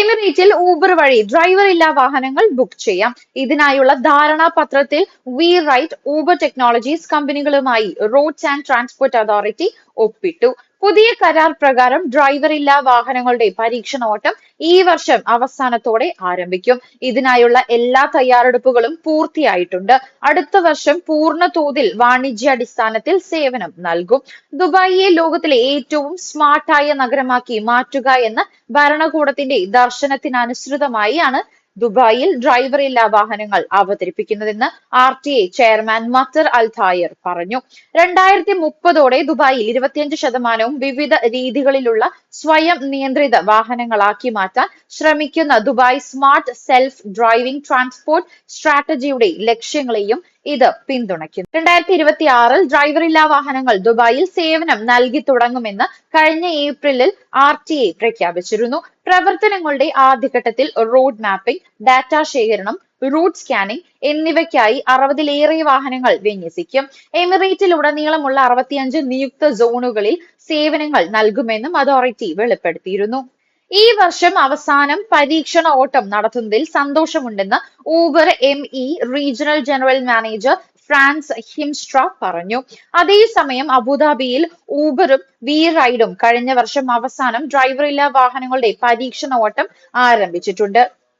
എമിറേറ്റിൽ Uber വഴി driver ഇല്ലാ വാഹനങ്ങൾ ബുക്ക് ചെയ്യാം. ഇതിനായുള്ള ധാരണാപത്രത്തിൽ വി റൈറ്റ് ഊബർ ടെക്നോളജീസ് കമ്പനികളുമായി റോഡ്സ് ആൻഡ് ട്രാൻസ്പോർട്ട് അതോറിറ്റി ഒപ്പിട്ടു. പുതിയ കരാർ പ്രകാരം ഡ്രൈവർ ഇല്ലാ വാഹനങ്ങളുടെ പരീക്ഷണ ഓട്ടം ഈ വർഷം അവസാനത്തോടെ ആരംഭിക്കും. ഇതിനായുള്ള എല്ലാ തയ്യാറെടുപ്പുകളും പൂർത്തിയായിട്ടുണ്ട്. അടുത്ത വർഷം പൂർണ തോതിൽ വാണിജ്യാടിസ്ഥാനത്തിൽ സേവനം നൽകും. ദുബായിയെ ലോകത്തിലെ ഏറ്റവും സ്മാർട്ടായ നഗരമാക്കി മാറ്റുക എന്ന ഭരണകൂടത്തിന്റെ ദർശനത്തിനനുസൃതമായാണ് ദുബായിൽ ഡ്രൈവർ ഇല്ലാ വാഹനങ്ങൾ അവതരിപ്പിക്കുന്നതെന്ന് R T A chairman Mattar Al Tayer പറഞ്ഞു. രണ്ടായിരത്തി മുപ്പതോടെ ദുബായിൽ ഇരുപത്തിയഞ്ച് ശതമാനവും വിവിധ രീതികളിലുള്ള സ്വയം നിയന്ത്രിത വാഹനങ്ങളാക്കി മാറ്റാൻ ശ്രമിക്കുന്ന Dubai smart self driving transport സ്ട്രാറ്റജിയുടെ ലക്ഷ്യങ്ങളെയും ഇത് പിന്തുണയ്ക്കുന്നു. രണ്ടായിരത്തി ഇരുപത്തി ആറിൽ ഡ്രൈവറില്ലാ വാഹനങ്ങൾ ദുബായിൽ സേവനം നൽകി തുടങ്ങുമെന്ന് കഴിഞ്ഞ ഏപ്രിലിൽ ആർ ടി എ പ്രഖ്യാപിച്ചിരുന്നു. പ്രവർത്തനങ്ങളുടെ ആദ്യഘട്ടത്തിൽ റോഡ് മാപ്പിംഗ് ഡാറ്റ ശേഖരണം റൂട്ട് സ്കാനിംഗ് എന്നിവയ്ക്കായി അറുപതിലേറെ വാഹനങ്ങൾ വിന്യസിക്കും. എമിറേറ്റിലുടനീളമുള്ള അറുപത്തിയഞ്ച് നിയുക്ത സോണുകളിൽ സേവനങ്ങൾ നൽകുമെന്നും അതോറിറ്റി വെളിപ്പെടുത്തിയിരുന്നു. ഈ വർഷം അവസാനം പരീക്ഷണ ഓട്ടം നടത്തുന്നതിൽ സന്തോഷമുണ്ടെന്ന് Uber M E regional general manager Frans Himstra പറഞ്ഞു. അതേസമയം അബുദാബിയിൽ ഊബറും വി റൈഡും കഴിഞ്ഞ വർഷം അവസാനം ഡ്രൈവറില്ലാ വാഹനങ്ങളുടെ പരീക്ഷണ ഓട്ടം ആരംഭിച്ചിട്ടുണ്ട്.